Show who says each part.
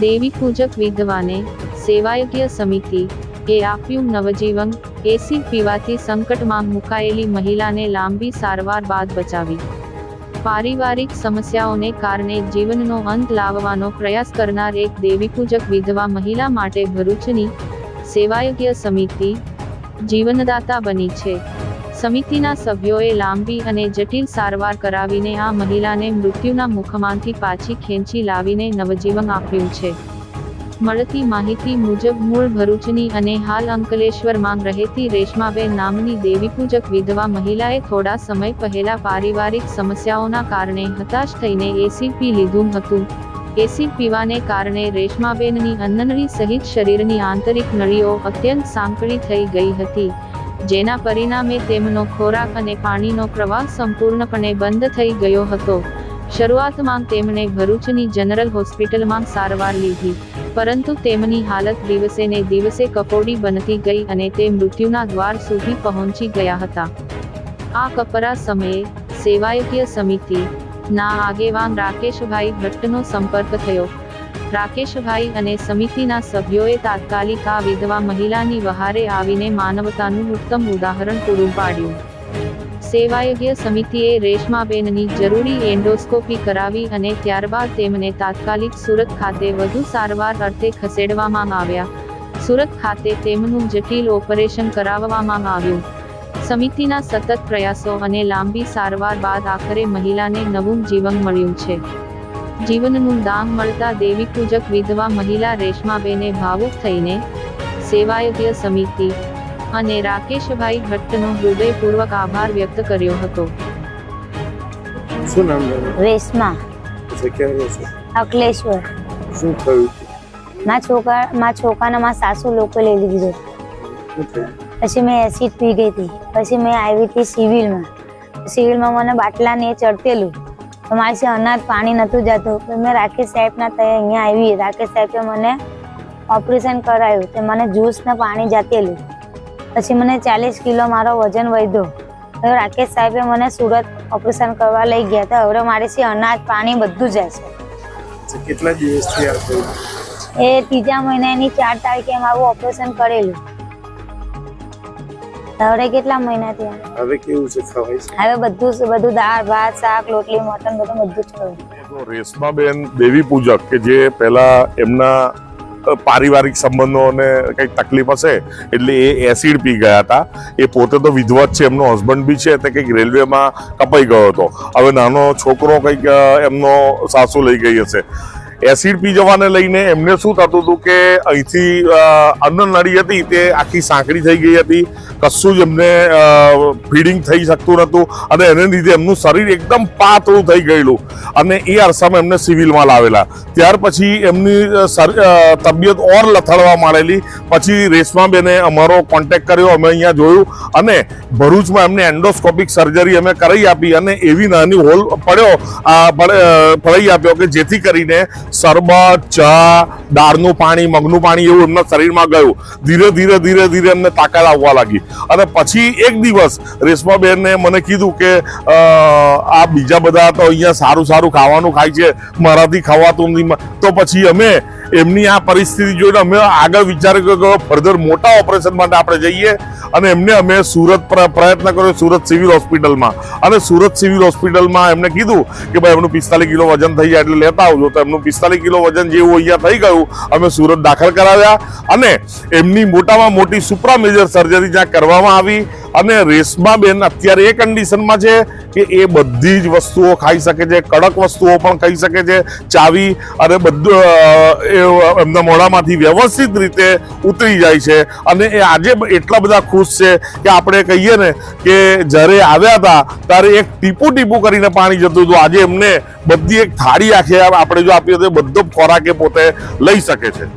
Speaker 1: દેવી પૂજક વિધવાને સેવાયજ્ઞ સમિતિ એ આપ્યું નવજીવન એસી પીવાથી સંકટમાં મુકાયેલી મહિલાને લાંબી સારવાર બાદ બચાવી પારિવારિક સમસ્યાઓને કારણે જીવનનો અંત લાવવાનો પ્રયાસ કરનાર એક દેવીપૂજક વિધવા મહિલા માટે ભરૂચની સેવાયજ્ઞ સમિતિ જીવનદાતા બની છે સમિતિના સભ્યોએ લાંબી અને જટિલ સારવાર કરાવીને આ મહિલાને મૃત્યુના મુખમાંથી પાછી ખેંચી લાવીને નવજીવન આપ્યું છે. મળતી માહિતી મુજબ મૂળ ભરૂચની અને હાલ અંકલેશ્વરમાં રહેતી રેશમાબેન નામની દેવીપૂજક વિધવા મહિલાએ થોડા સમય પહેલા પારિવારિક સમસ્યાઓના કારણે હતાશ થઈને એસી પી લીધું હતું. એસિડ પીવાને કારણે રેશમાબેનની અન્નનળી સહિત શરીરની આંતરિક નળીઓ અત્યંત સાંકળી થઈ ગઈ હતી. જેના પરિણામે તેમનો ખોરાક અને પાણીનો પ્રવાહ સંપૂર્ણપણે બંધ થઈ ગયો હતો. શરૂઆતમાં તેમણે ભરૂચની જનરલ હોસ્પિટલમાં સારવાર લીધી, પરંતુ તેમની હાલત દિવસે ને દિવસે કપોડી બનતી ગઈ અને તે મૃત્યુના દ્વાર સુધી પહોંચી ગયા હતા. આ કપરા સમયે સેવાયકીય સમિતિ ના આગેવાન રાકેશભાઈ ભટ્ટનો સંપર્ક થયો. રાકેશભાઈ અને સમિતિના સભ્યોએ તાત્કાલિક આ વિધવા મહિલાની વહારે આવીને માનવતાનું ઉત્તમ ઉદાહરણ પૂરું પાડ્યું. સેવાયજ્ઞ સમિતિએ રેશમાબેનની જરૂરી એન્ડોસ્કોપી કરાવી અને ત્યારબાદ તેમને તાત્કાલિક સુરત ખાતે વધુ સારવાર અર્થે ખસેડવામાં આવ્યા. સુરત ખાતે તેમનું જટિલ ઓપરેશન કરાવવામાં આવ્યું. સમિતિના સતત પ્રયાસો અને લાંબી સારવાર બાદ આખરે મહિલાને નવું જીવન મળ્યું છે. જીવનનું દામ મળતા દેવી પૂજક વિધવા મહિલા રેશમાબેને ભાવુક થઈને સેવાયજ્ઞ સમિતિ અને રાકેશભાઈ ભટ્ટનો હૃદયપૂર્વક આભાર વ્યક્ત કર્યો હતો.
Speaker 2: શું નામ
Speaker 3: રેશમા. અકલેશ્વર
Speaker 2: શું થયું?
Speaker 3: મા છોકરા મા છોકરાના મા સાસુ લોકો લઈ લીધો પછી મેં એસિડ પી ગઈ હતી. પછી મેં આવી હતી સિવિલમાં. સિવિલમાં મને બાટલાને ચડતેલું. મારી અનાજ પાણી નહોતું જતું. તો મેં રાકેશ સાહેબના ત્યાં અહીંયા આવી. રાકેશ સાહેબે મને ઓપરેશન કરાયું. તે મને જ્યુસ ને પાણી જાતેલું. પછી મને ચાલીસ કિલો મારો વજન વધ્યો. હવે રાકેશ સાહેબે મને સુરત ઓપરેશન કરવા લઈ ગયા. તો હવે મારે છે અનાજ પાણી બધું જાય છે
Speaker 2: કેટલા દિવસથી
Speaker 3: એ ત્રીજા મહિનાની ચાર તારીખે મારું ઓપરેશન કરેલું. હવે કેટલા મહિના થયા?
Speaker 2: હવે કેવું છે ખવાય છે?
Speaker 3: હવે બધું બધું દાળ ભાત શાક રોટલી મટન બધું બધું જ ખાવું
Speaker 4: તો રેશમાબેન દેવી પૂજક કે જે પહેલા એમના પારિવારિક સંબંધોને કંઈક તકલીફ હશે એટલે એ એસિડ પી ગયા હતા. એ પોતે તો વિધવા જ છે એમનો હસબન્ડ બી છે તે કંઈક રેલવેમાં કપાઈ ગયો હતો. હવે નાનો છોકરો કંઈક એમનો સાસુ લઈ ગઈ હશે. એસિડ પી જવાને લઈને એમને શું થતું હતું કે અહીંથી અન્ન નળી હતી તે આખી સાંકડી થઈ ગઈ હતી. કશું જ એમને ફીડિંગ થઈ શકતું નહોતું અને એને લીધે એમનું શરીર એકદમ પાતળું થઈ ગયેલું. અને એ અરસામાં એમને સિવિલમાં લાવેલા. ત્યાર પછી એમની તબિયત ઓર લથડવા માંડેલી. પછી રેશમાબેને અમારો કોન્ટેક કર્યો, અમે અહીંયા જોયું અને ભરૂચમાં એમને એન્ડોસ્કોપિક સર્જરી અમે કરાવી આપી અને એવી નાની હોલ પડ્યો પડાવી આપ્યો કે જેથી કરીને શરબત, ચા, દાળનું પાણી, મગનું પાણી એવું એમના શરીરમાં ગયું. ધીરે ધીરે ધીરે ધીરે એમને તાકાત આવવા લાગી. અને પછી એક દિવસ રેશમાબેનને મને કીધું કે આ બીજા બધા તો અહીંયા સારું સારું ખાવાનું ખાય છે, મારાથી ખવાતું નથી. તો પછી અમે એમની આ પરિસ્થિતિ જોઈને અમે આગળ વિચાર કર્યો ફર્ધર મોટા ઓપરેશન માટે આપણે જઈએ અને એમને અમે સુરત પ્રયત્ન કર્યો સુરત સિવિલ હોસ્પિટલમાં અને સુરત સિવિલ હોસ્પિટલમાં એમને કીધું કે ભાઈ એમનું પિસ્તાલીસ કિલો વજન થઈ જાય એટલે લેતા આવજો. તો એમનું પિસ્તાલીસ કિલો વજન જેવું અહીંયા થઈ ગયું, અમે સુરત દાખલ કરાવ્યા. અને એમની મોટામાં મોટી સુપ્રા મેજર સર્જરી જ્યાં કરવામાં આવી અને રેશમાબેન અત્યારે એ કન્ડિશનમાં છે કે એ બધી જ વસ્તુઓ ખાઈ શકે છે, કડક વસ્તુઓ પણ ખાઈ શકે છે, ચાવી અને બધું એમના મોઢામાંથી વ્યવસ્થિત રીતે ઉતરી જાય છે. અને એ આજે એટલા બધા ખુશ છે કે આપણે કહીએ ને કે જ્યારે આવ્યા હતા, ત્યારે એક ટીપુ ટીપું કરીને પાણી જતું હતું. આજે એમને બધી એક થાળી આખી આપણે જો આપીએ તો બધો ખોરાક એ પોતે લઈ શકે છે.